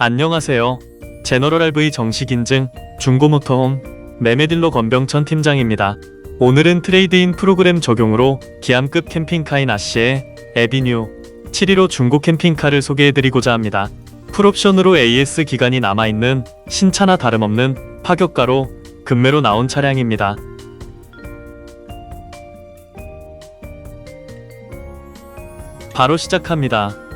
안녕하세요. 제너럴 RV 정식 인증 중고모터홈 매매딜러 건병천 팀장입니다. 오늘은 트레이드인 프로그램 적용으로 기암급 캠핑카인 아시의 에비뉴 715 중고 캠핑카를 소개해드리고자 합니다. 풀옵션으로 AS 기간이 남아있는 신차나 다름없는 파격가로 급매로 나온 차량입니다. 바로 시작합니다.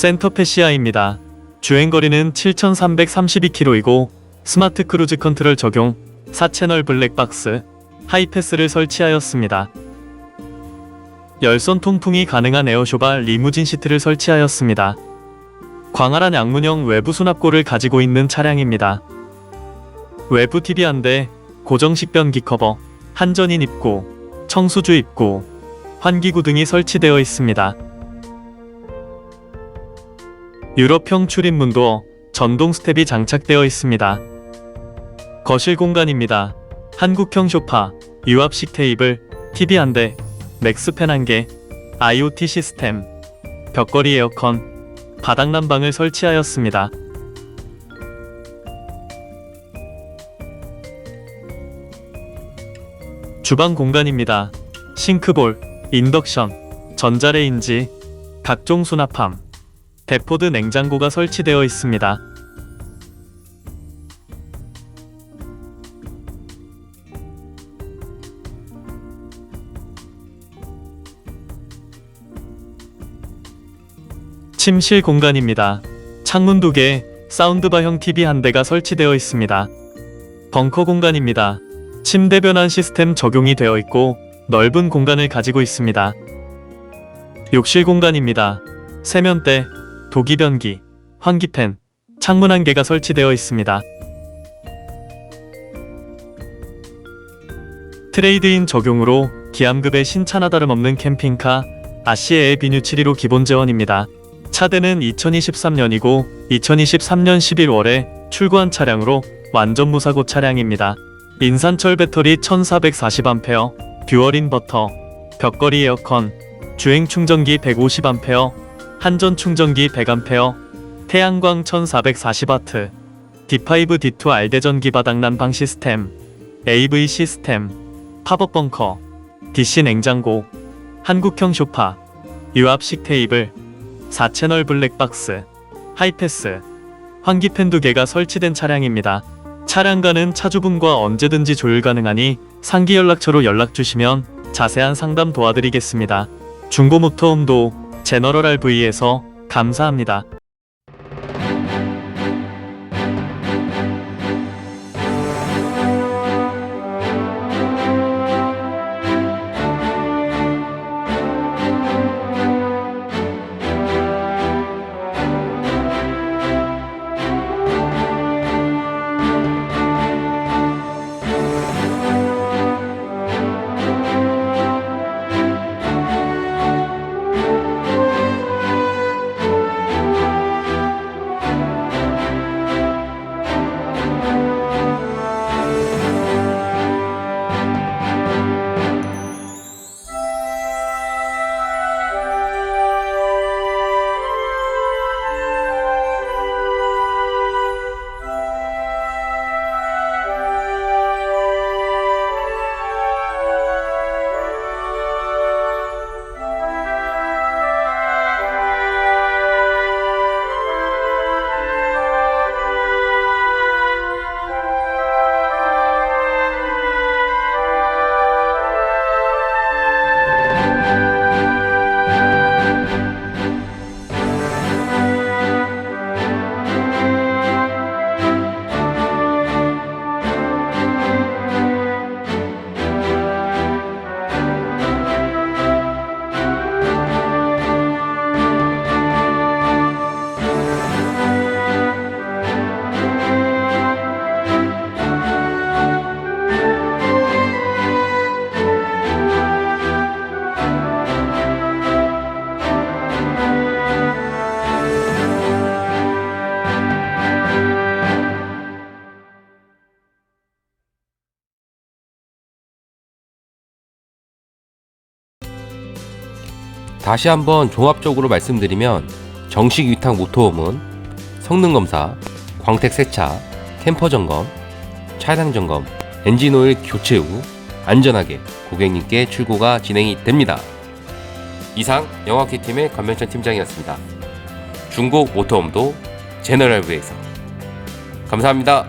센터페시아입니다. 주행거리는 7,332km이고 스마트 크루즈 컨트롤 적용 4채널 블랙박스 하이패스를 설치하였습니다. 열선 통풍이 가능한 에어쇼바 리무진 시트를 설치하였습니다. 광활한 양문형 외부 수납고를 가지고 있는 차량입니다. 외부 TV 한 대, 고정식 변기 커버, 한전인 입구, 청수주 입구, 환기구 등이 설치되어 있습니다. 유럽형 출입문도 전동 스텝이 장착되어 있습니다. 거실 공간입니다. 한국형 소파, 유압식 테이블, TV 한 대, 맥스팬 한 개, IoT 시스템, 벽걸이 에어컨, 바닥 난방을 설치하였습니다. 주방 공간입니다. 싱크볼, 인덕션, 전자레인지, 각종 수납함, 데포드 냉장고가 설치되어 있습니다. 침실 공간입니다. 창문 두 개, 사운드바형 TV 한 대가 설치되어 있습니다. 벙커 공간입니다. 침대 변환 시스템 적용이 되어 있고 넓은 공간을 가지고 있습니다. 욕실 공간입니다. 세면대, 도기변기, 환기팬, 창문 한 개가 설치되어 있습니다. 트레이드인 적용으로 기암급의 신차나 다름없는 캠핑카 아시에의 비뉴 715 기본 재원입니다. 차대는 2023년이고 2023년 11월에 출고한 차량으로 완전 무사고 차량입니다. 인산철 배터리 1440A, 듀얼 인버터, 벽걸이 에어컨, 주행 충전기 150A, 한전 충전기 100A, 태양광 1440W, D5 D2 알대전기 바닥난 방 시스템, AV 시스템, 팝업 벙커, DC 냉장고, 한국형 쇼파, 유압식 테이블, 4채널 블랙박스, 하이패스, 환기팬 두 개가 설치된 차량입니다. 차량과는 차주분과 언제든지 조율 가능하니 상기 연락처로 연락 주시면 자세한 상담 도와드리겠습니다. 중고 모터홈도 제너럴 RV에서 감사합니다. 다시 한번 종합적으로 말씀드리면 정식 위탁 모터홈은 성능 검사, 광택 세차, 캠퍼 점검, 차량 점검, 엔진 오일 교체 후 안전하게 고객님께 출고가 진행이 됩니다. 이상 영화키팀의 관명천 팀장이었습니다. 중고 모터홈도 제너럴브에서 감사합니다.